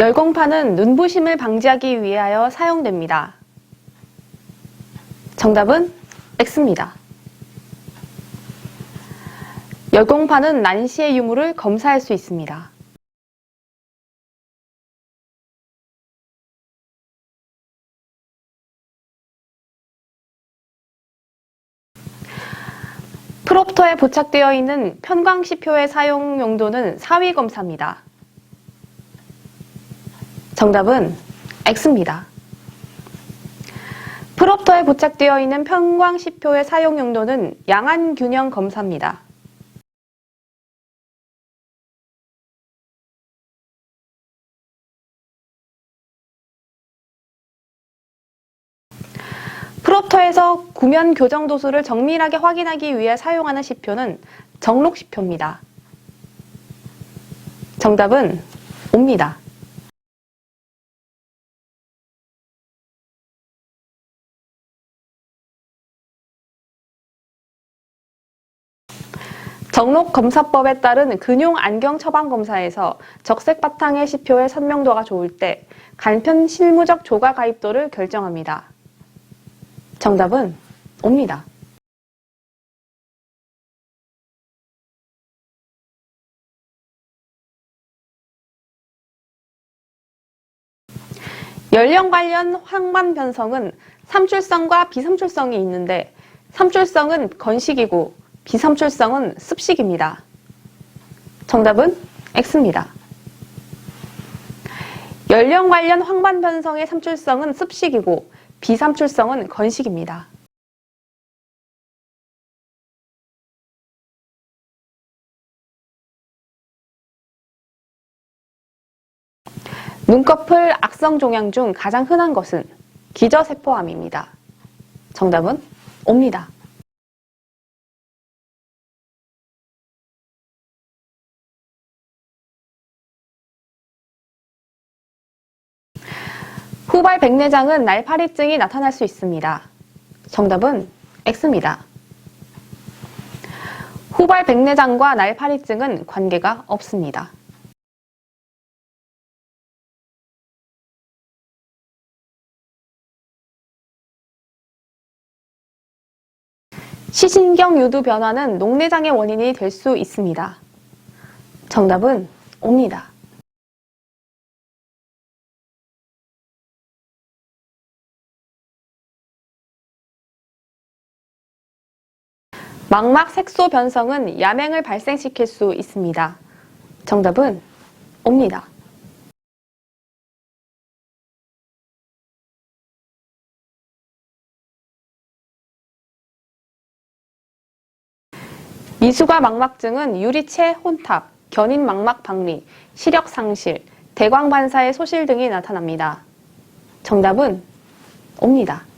열공판은 눈부심을 방지하기 위하여 사용됩니다. 정답은 X입니다. 열공판은 난시의 유무를 검사할 수 있습니다. 프롭터에 부착되어 있는 편광시표의 사용 용도는 사위 검사입니다. 정답은 X입니다. 프롭터에 부착되어 있는 편광시표의 사용 용도는 양안 균형 검사입니다. 프롭터에서 구면 교정 도수를 정밀하게 확인하기 위해 사용하는 시표는 정록 시표입니다. 정답은 옵니다. 정록 검사법에 따른 근용 안경 처방 검사에서 적색 바탕의 시표의 선명도가 좋을 때 간편 실무적 조가 가입도를 결정합니다. 정답은 옵니다. 연령 관련 황반 변성은 삼출성과 비삼출성이 있는데 삼출성은 건식이고 비삼출성은 습식입니다. 정답은 X입니다. 연령 관련 황반 변성의 삼출성은 습식이고 비삼출성은 건식입니다. 눈꺼풀 악성 종양 중 가장 흔한 것은 기저세포암입니다. 정답은 옵니다. 후발 백내장은 날파리증이 나타날 수 있습니다. 정답은 X입니다. 후발 백내장과 날파리증은 관계가 없습니다. 시신경 유두 변화는 녹내장의 원인이 될 수 있습니다. 정답은 옵니다. 망막 색소 변성은 야맹을 발생시킬 수 있습니다. 정답은 옵니다. 미수가 망막증은 유리체 혼탁, 견인 망막 박리, 시력 상실, 대광 반사의 소실 등이 나타납니다. 정답은 옵니다.